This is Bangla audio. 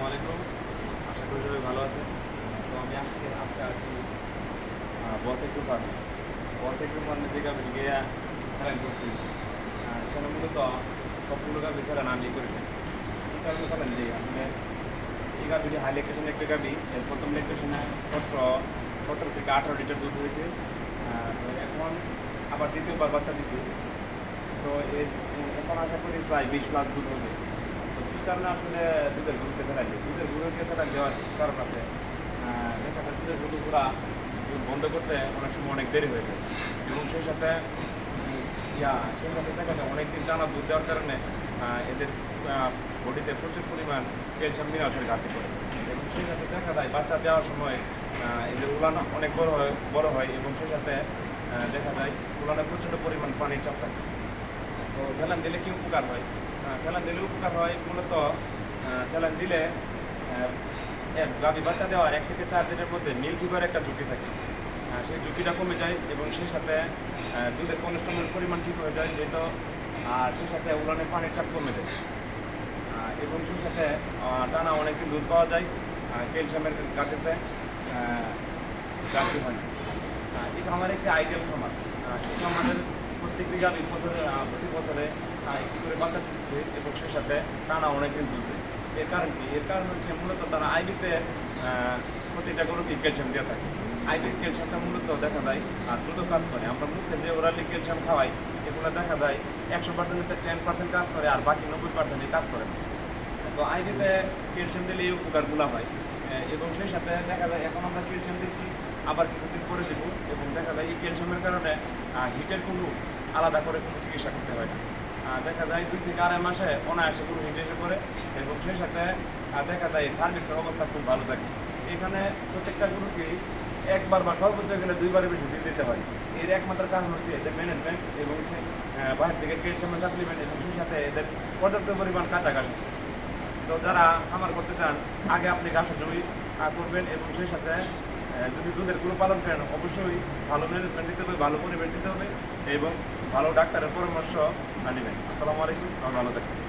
আসসালামু আলাইকুম। আশা করি সবাই ভালো আছেন। তো আমি আজকে আজকে আসছি বস একটু ফার্মে বস একটু ফার্মে যে গাভি গিয়ে করছি সেখানে মূলত সবগুলো গাভি খেলান আমি করেছি এই কারণে যে আসলে এই গাভিটি হাই লেকটেশন একটা গাভি এর প্রথম লেকটেশনে সতেরো সতেরো থেকে আঠারো লিটার দুধ হয়েছে। এখন আবার দ্বিতীয়বার বাচ্চা দিচ্ছি তো এর এখন আশা করি প্রায় বিশ প্লাস দুধ হবে। কিছু কারণে আসলে দুধের গরু কেঁচা লাগে। দুধের গরু কেঁচা লাগে দেওয়ার কিছু কারণ আছে। দেখা যায় দুধের গরু দুধ বন্ধ করতে অনেক সময় অনেক দেরি হয়ে যায়। এবং সেই সাথে ইয়া, সেই সাথে দেখা যায় অনেকদিন টানা দুধ দেওয়ার কারণে এদের বডিতে প্রচুর পরিমাণ ক্যালসিয়াম মিনারেলসের ঘাটতি পড়ে। এবং সেই সাথে দেখা যায় বাচ্চা দেওয়ার সময় এদের উলান অনেক বড় হয় বড় হয় এবং সেই সাথে দেখা যায় উলানে প্রচণ্ড পরিমাণ পানির চাপ থাকে। তো স্যালান দিলে কি উপকার হয়? স্যালান দিলে উপকার হয়। মূলত স্যালান দিলে গাভী বাচ্চা দেওয়ার এক থেকে চার দিনের মধ্যে মিল ফিভার একটা ঝুঁকি থাকে। সেই ঝুঁকিটা কমে যায় এবং সেই সাথে দুধের কোলেস্ট্রলের পরিমাণ ঠিক হয়ে যায় যেহেতু, আর সেই সাথে উলানের পানির চাপ কমে যায়। এবং সেই সাথে টানা অনেকদিন দুধ পাওয়া যায় ক্যালসিয়ামের ঘাটতিতে ঘাটতি হয়। না এই একটি আইডিয়াল খামার। এই খামারের প্রত্যেকটি গাভী বছরে প্রতি বছরে একটি করে বাচ্চা দিচ্ছে এবং সেই সাথে টানা অনেকদিন দেয় এর কারণ কি? এর কারণ হচ্ছে মূলত তারা আইবিতে প্রতিটা গরুকে ক্যালসিয়াম দিয়ে থাকে। আইবির ক্যালসিয়ামটা মূলত দেখা যায় আর দ্রুত কাজ করে। আমরা মুখে যে ওরালি ক্যালসিয়াম খাওয়াই, এগুলো দেখা যায় একশো পার্সেন্টে টেন পার্সেন্ট কাজ করে আর বাকি নব্বই পার্সেন্টে কাজ করে। তো আইবিতে ক্যালসিয়াম দিলে এই উপকারগুলো হয়। এবং সেই সাথে দেখা যায়, এখন আমরা ক্যালসিয়াম দিচ্ছি, আবার কিছুদিন করে দেবো। এবং দেখা যায়, এই ক্যালসিয়ামের কারণে হিটের কোনো আলাদা করে কোনো চিকিৎসা করতে হয় না। দেখা যায় দুই থেকে আড়াই মাসে অনায়াসে কোনো হিট এসে পড়ে এবং সেই সাথে দেখা যায় সার্ভিসের অবস্থা খুব ভালো থাকে। এখানে প্রত্যেকটা গ্রুপকে একবার বা সর্বোচ্চ গেলে দুইবারের বেশি বীজ দিতে হয়। এর একমাত্র কারণ হচ্ছে এদের ম্যানেজমেন্ট এবং বাইরে থেকে ক্যালসিয়ামের সাপ্লিমেন্ট এবং সেই সাথে এদের পর্যাপ্ত পরিমাণ কাঁচা কাছাকাছি তো যারা খামার করতে চান, আগে আপনি ঘাসের জমি করবেন এবং সেই সাথে যদি দুধেরগুলো পালন করেন, অবশ্যই ভালো ম্যানেজমেন্ট দিতে হবে, ভালো পরিবেশ দিতে হবে। এবং ভালো ডাক্তারের পরামর্শ আনিবেন। আসসালামু আলাইকুম ভালো থাকবেন।